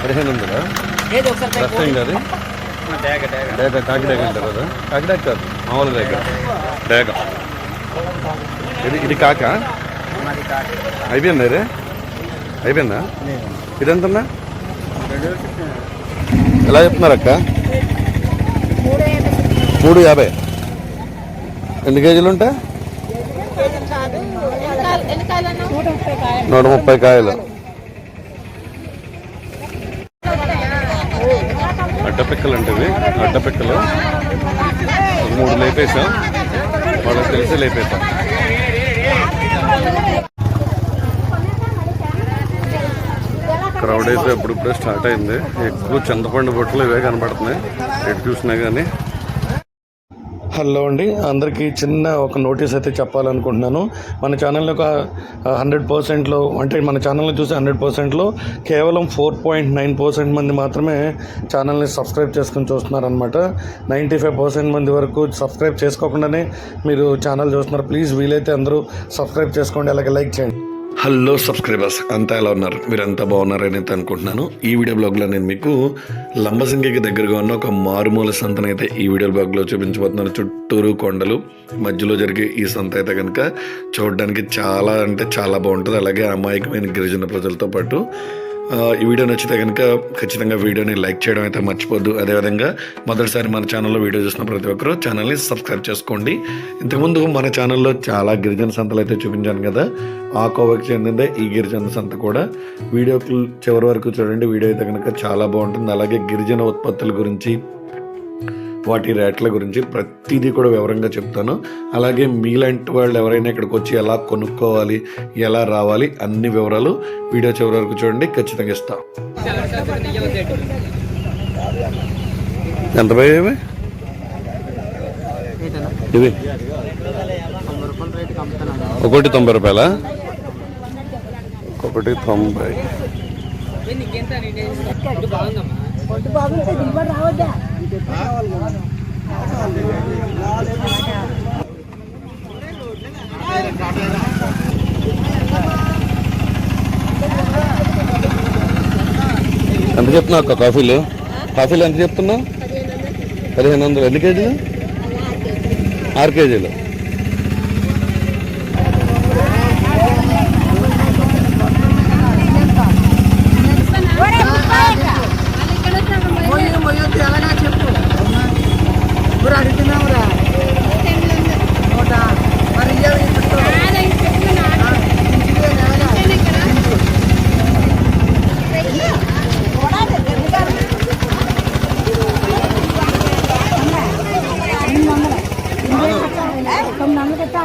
పదిహేను వందలా డేగ డేగ కాకి డేగ అంటారు కదా? కాకి డేగ కాదు. మామూలు డేగ డేగ ఇది ఇది కాకి? అయిపోయిందా రే అయిపోయిందా? ఇదెంతన్నా? ఎలా చెప్తున్నారు అక్క మూడు యాభై. ఎన్ని కేజీలు ఉంటాయి? నూట ముప్పై కాయలు. అడ్డపెక్కలు అంటే అడ్డపెక్కలు ఒక మూడు లేపేసాం వాళ్ళకి తెలిసి లేపేసాం క్రౌడ్ అయితే ఎప్పుడిప్పుడే స్టార్ట్ అయింది. ఎక్కువ చింతపండు బొట్టలు ఇవే కనబడుతున్నాయి. ఎటు చూసినా కానీ హలో అండి. అందరికీ చిన్న ఒక నోటీస్ అయితే చెప్పాలనుకుంటున్నాను. మన ఛానల్లో ఒక హండ్రెడ్ పర్సెంట్లో అంటే మన ఛానల్ని చూసి హండ్రెడ్ పర్సెంట్లో కేవలం ఫోర్ పాయింట్ నైన్ పర్సెంట్ మంది మాత్రమే ఛానల్ని సబ్స్క్రైబ్ చేసుకుని చూస్తున్నారనమాట నైంటీ ఫైవ్ పర్సెంట్ మంది వరకు సబ్స్క్రైబ్ చేసుకోకుండానే మీరు ఛానల్ చూస్తున్నారు. ప్లీజ్ వీలైతే అందరూ సబ్స్క్రైబ్ చేసుకోండి. అలాగే లైక్ చేయండి. హలో సబ్స్క్రైబర్స్ అంతా ఎలా ఉన్నారు? మీరు బాగున్నారని అయితే అనుకుంటున్నాను. ఈ వీడియో బ్లాగ్లో నేను మీకు లంబసింగికి దగ్గరగా ఉన్న ఒక మారుమూల సంతను అయితే ఈ వీడియో బ్లాగ్లో చూపించబోతున్నాను. చుట్టూరు కొండలు మధ్యలో జరిగే ఈ సంత అయితే కనుక చూడడానికి చాలా అంటే చాలా బాగుంటుంది. అలాగే అమాయకమైన గిరిజన ప్రజలతో పాటు ఈ వీడియో నచ్చితే కనుక ఖచ్చితంగా వీడియోని లైక్ చేయడం అయితే మర్చిపోద్దు. అదేవిధంగా మొదటిసారి మన ఛానల్లో వీడియో చూసిన ప్రతి ఒక్కరూ ఛానల్ని సబ్స్క్రైబ్ చేసుకోండి. ఇంతకుముందు మన ఛానల్లో చాలా గిరిజన సంతలు అయితే చూపించాను కదా ఆ కోవకి చెందిందే ఈ గిరిజన సంత కూడా. వీడియో చివరి వరకు చూడండి వీడియో అయితే కనుక చాలా బాగుంటుంది. అలాగే గిరిజన ఉత్పత్తుల గురించి వాటి రేట్ల గురించి ప్రతిదీ కూడా వివరంగా చెప్తాను. అలాగే మీలాంటి వాళ్ళు ఎవరైనా ఇక్కడికి వచ్చి ఎలా కొనుక్కోవాలి ఎలా రావాలి అన్ని వివరాలు వీడియో చివరి వరకు చూడండి. ఖచ్చితంగా ఇస్తాం. ఎంత పోయి ఇవి? తొంభై రూపాయల? ఒకటి తొంభై. రూపాయల ఒకటి తొంభై ఎంత చెప్తున్నావు అక్క కాఫీలు? కాఫీలు ఎంత చెప్తున్నావు? పదిహేను వందలు. ఎన్ని కేజీలు? ఆరు కేజీలు మొయ్యి మొయ్యొద్దు ఎలాగా చెప్పు ఊరు అడుగుతున్నావురా నూట మరి ఇయ్యాలి ఇప్పుడు. ఆ, ఇంటికి ఎలాగా? తొమ్మిది వందలు కట్టా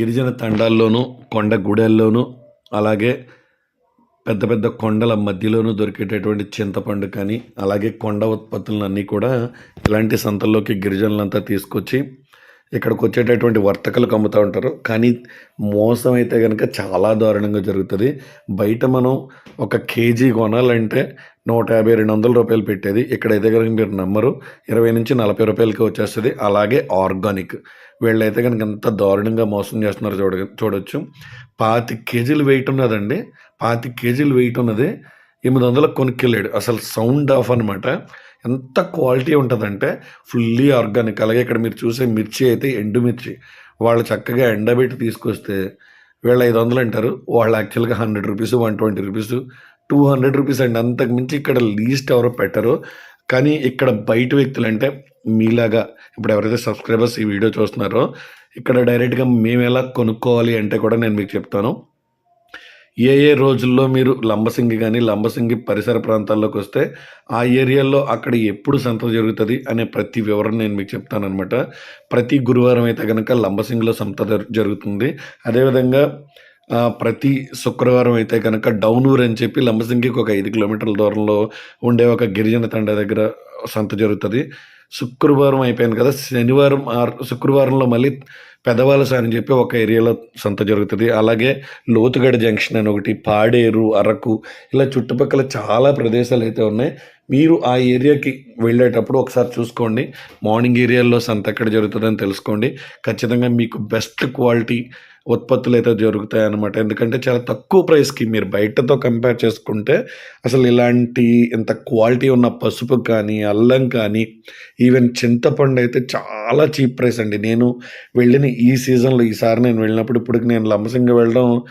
గిరిజన తండాల్లోనూ కొండ గుడెల్లోనూ అలాగే పెద్ద పెద్ద కొండల మధ్యలోనూ దొరికేటటువంటి చింతపండు కానీ అలాగే కొండ ఉత్పత్తులన్నీ కూడా ఇలాంటి సంతల్లోకి గిరిజనులంతా తీసుకొచ్చి ఇక్కడికి వచ్చేటటువంటి వర్తకులకు అమ్ముతూ ఉంటారు. కానీ మోసం అయితే కనుక చాలా దారుణంగా జరుగుతుంది. బయట మనం ఒక కేజీ కొనాలంటే నూట యాభై రెండు వందల రూపాయలు పెట్టేది. ఇక్కడైతే కనుక మీరు నమ్మరు. ఇరవై నుంచి నలభై రూపాయలకి వచ్చేస్తుంది. అలాగే ఆర్గానిక్. వీళ్ళైతే కనుక ఎంత దారుణంగా మోసం చేస్తున్నారు చూడ చూడొచ్చు. పాతి కేజీలు వెయిట్ ఉన్నదండి. పాతి కేజీలు వెయిట్ ఉన్నది. ఎనిమిది వందలకు కొనుక్కెళ్ళాడు. అసలు సౌండ్ ఆఫ్ అనమాట ఎంత క్వాలిటీ ఉంటుందంటే ఫుల్లీ ఆర్గానిక్. అలాగే ఇక్కడ మీరు చూసే మిర్చి అయితే ఎండుమిర్చి. వాళ్ళు చక్కగా ఎండబెట్టి తీసుకొస్తే వీళ్ళు ఐదు వందలు అంటారు. వాళ్ళు యాక్చువల్గా hundred rupees one twenty rupees two hundred rupees అండి. అంతకు మించి ఇక్కడ లీస్ట్ ఎవరో పెట్టరు. కానీ ఇక్కడ బయట వ్యక్తులు అంటే మీలాగా ఇప్పుడు ఎవరైతే సబ్స్క్రైబర్స్ ఈ వీడియో చూస్తున్నారో ఇక్కడ డైరెక్ట్గా మేము ఎలా కొనుక్కోవాలి అంటే కూడా నేను మీకు చెప్తాను. ఏ ఏ రోజుల్లో మీరు లంబసింగి కానీ లంబసింగి పరిసర ప్రాంతాల్లోకి వస్తే ఆ ఏరియాలో అక్కడ ఎప్పుడు సంత జరుగుతుంది అనే ప్రతి వివరణ నేను మీకు చెప్తానమాట ప్రతి గురువారం అయితే కనుక లంబసింగిలో సంత జరుగుతుంది. అదేవిధంగా ప్రతి శుక్రవారం అయితే కనుక డౌనూర్ అని చెప్పి లంబసింగికి ఒక ఐదు కిలోమీటర్ల దూరంలో ఉండే ఒక గిరిజన తండ దగ్గర సంత జరుగుతుంది. శుక్రవారం అయిపోయింది కదా శనివారం శుక్రవారంలో మళ్ళీ పెదవాలస అని చెప్పి ఒక ఏరియాలో సంత జరుగుతుంది. అలాగే లోతుగడ జంక్షన్ అని ఒకటి పాడేరు అరకు ఇలా చుట్టుపక్కల చాలా ప్రదేశాలు అయితే ఉన్నాయి. మీరు ఆ ఏరియాకి వెళ్ళేటప్పుడు ఒకసారి చూసుకోండి. మార్నింగ్ ఏరియాలో సంత ఎక్కడ జరుగుతుందని తెలుసుకోండి. ఖచ్చితంగా మీకు బెస్ట్ క్వాలిటీ ఉత్పత్తులు అయితే జరుగుతాయి అన్నమాట. ఎందుకంటే చాలా తక్కువ ప్రైస్కి మీరు బయటతో కంపేర్ చేసుకుంటే అసలు ఇలాంటి ఇంత క్వాలిటీ ఉన్న పసుపు కానీ అల్లం కానీ ఈవెన్ చింతపండు అయితే చాలా చీప్ ప్రైస్ అండి. నేను వెళ్ళిన ఈ సీజన్లో ఈసారి నేను వెళ్ళినప్పుడు ఇప్పటికి నేను లంబసింగ వెళ్ళడం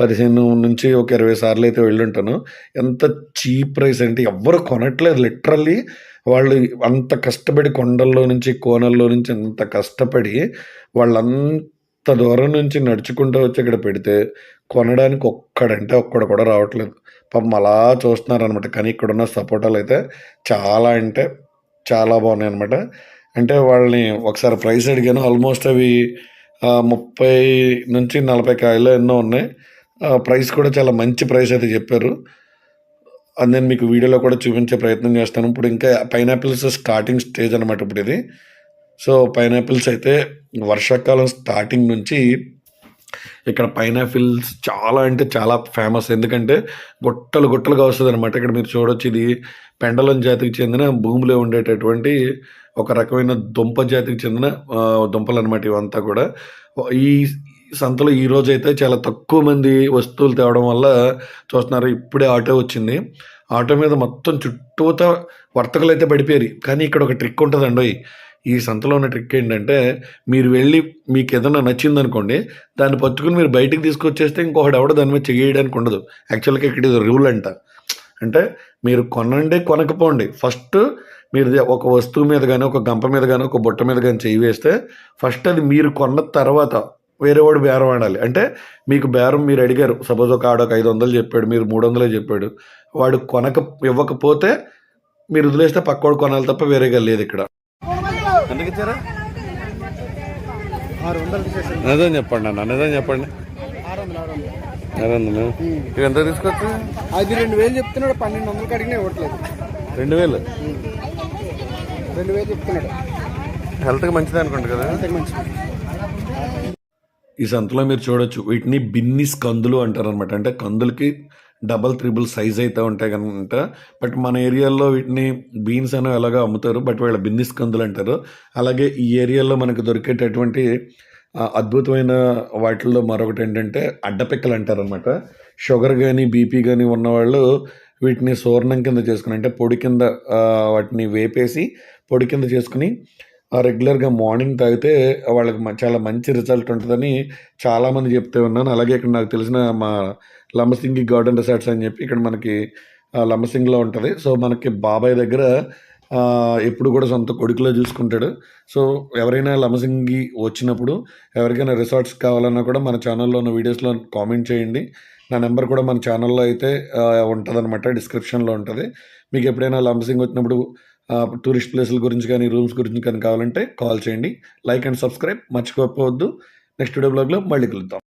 పదిహేను నుంచి ఒక ఇరవై సార్లు అయితే వెళ్ళుంటాను. ఎంత చీప్ ప్రైస్ అంటే ఎవ్వరు కొనట్లేదు. లిటరల్లీ వాళ్ళు అంత కష్టపడి కొండల్లో నుంచి కోనల్లో నుంచి అంత కష్టపడి వాళ్ళంత దూరం నుంచి నడుచుకుంటూ వచ్చి ఇక్కడ పెడితే కొనడానికి ఒక్కడంటే ఒక్కడు కూడా రావట్లేదు. పాపం అలా చూస్తున్నారనమాట కానీ ఇక్కడ ఉన్న సపోటాలు అయితే చాలా అంటే చాలా బాగున్నాయి అనమాట అంటే వాళ్ళని ఒకసారి ప్రైస్ అడిగాను. ఆల్మోస్ట్ అవి ముప్పై నుంచి నలభై కాయలు ఎన్నో ఉన్నాయి. ఆ, ప్రైస్ కూడా చాలా మంచి ప్రైస్ అయితే చెప్పారు. అది నేను మీకు వీడియోలో కూడా చూపించే ప్రయత్నం చేస్తాను. ఇప్పుడు ఇంకా పైనాపిల్స్ స్టార్టింగ్ స్టేజ్ అనమాట ఇప్పుడు ఇది. సో పైనాపిల్స్ అయితే వర్షాకాలం స్టార్టింగ్ నుంచి ఇక్కడ పైనాపిల్స్ చాలా అంటే చాలా ఫేమస్. ఎందుకంటే గుట్టలు గుట్టలుగా వస్తుంది అనమాట ఇక్కడ మీరు చూడొచ్చు ఇది పెండలం జాతికి చెందిన భూమిలో ఉండేటటువంటి ఒక రకమైన దుంప జాతికి చెందిన దుంపలు అనమాట ఇవంతా కూడా. ఈ సంతలో ఈ రోజు అయితే చాలా తక్కువ మంది వస్తువులు తేవడం వల్ల చూస్తున్నారు ఇప్పుడే ఆటో వచ్చింది. ఆటో మీద మొత్తం చుట్టూతా వర్తకులు అయితే పడిపోయారు. కానీ ఇక్కడ ఒక ట్రిక్ ఉంటుందండి ఈ సంతలో ఉన్న ట్రిక్ ఏంటంటే మీరు వెళ్ళి మీకు ఏదైనా నచ్చింది అనుకోండి దాన్ని పట్టుకుని మీరు బయటికి తీసుకొచ్చేస్తే ఇంకొకటి ఎవడో దాని మీద చేయడానికి ఉండదు. యాక్చువల్గా ఇక్కడ ఇది రూల్ అంట. అంటే మీరు కొనండి కొనకపోండి. ఫస్ట్ మీరు ఒక వస్తువు మీద కానీ ఒక గంప మీద కానీ ఒక బుట్ట మీద కానీ చేయి వేస్తే ఫస్ట్ అది మీరు కొన్న తర్వాత వేరేవాడు బేరం ఆడాలి. అంటే మీకు బేరం మీరు అడిగారు సపోజ్ ఒక ఆడొక ఐదు వందలు చెప్పాడు మీరు మూడు వందలే చెప్పాడు. వాడు కొనక ఇవ్వకపోతే మీరు వదిలేస్తే పక్కోడు కొనాలి తప్ప వేరేగా లేదు ఇక్కడ. ఎందుకు ఇచ్చారా? నిజం చెప్పండి అన్న నిజం చెప్పండి. ఆరు వందలు ఇవి ఎంత తీసుకోవచ్చు అది రెండు వేలు చెప్తున్నాడు పన్నెండు వందలకి అడిగినా ఇవ్వట్లేదు. రెండు వేలు? రెండు వేలు చెప్తున్నాడు. హెల్త్కి మంచిది అనుకుంటా కదా? అంతకు మంచిది. ఈ సంతలో మీరు చూడొచ్చు వీటిని బిన్నిస్ కందులు అంటారు అనమాట అంటే కందులకి డబల్ త్రిబుల్ సైజ్ అయితే ఉంటాయి కనుక. బట్ మన ఏరియాలో వీటిని బీన్స్ అని ఎలాగో అమ్ముతారు. బట్ వీళ్ళ బిన్నిస్ కందులు అంటారు. అలాగే ఈ ఏరియాలో మనకు దొరికేటటువంటి అద్భుతమైన వాటిల్లో మరొకటి ఏంటంటే అడ్డపిక్కలు అంటారు అనమాట షుగర్ కానీ బీపీ కానీ ఉన్నవాళ్ళు వీటిని సూర్ణం కింద చేసుకుని అంటే పొడి కింద వాటిని వేపేసి పొడి కింద చేసుకుని రెగ్యులర్గా మార్నింగ్ తాగితే వాళ్ళకి చాలా మంచి రిజల్ట్ ఉంటుందని చాలామంది చెప్తూ ఉన్నాను. అలాగే ఇక్కడ నాకు తెలిసిన మా లంబసింగి గార్డెన్ రిసార్ట్స్ అని చెప్పి ఇక్కడ మనకి లంబసింగిలో ఉంటుంది. సో మనకి బాబాయ్ దగ్గర ఎప్పుడు కూడా సొంత కొడుకులో చూసుకుంటాడు. సో ఎవరైనా లంబసింగి వచ్చినప్పుడు ఎవరికైనా రిసార్ట్స్ కావాలన్నా కూడా మన ఛానల్లో ఉన్న వీడియోస్లో కామెంట్ చేయండి. నా నెంబర్ కూడా మన ఛానల్లో అయితే ఉంటుందన్నమాట డిస్క్రిప్షన్లో ఉంటుంది. మీకు ఎప్పుడైనా లంబసింగ్ వచ్చినప్పుడు టూరిస్ట్ ప్లేసుల గురించి కానీ రూమ్స్ గురించి కానీ కావాలంటే కాల్ చేయండి. లైక్ అండ్ సబ్స్క్రైబ్ మర్చిపోవద్దు. నెక్స్ట్ వీడియో బ్లాగ్లో మళ్ళీ కలుద్దాం.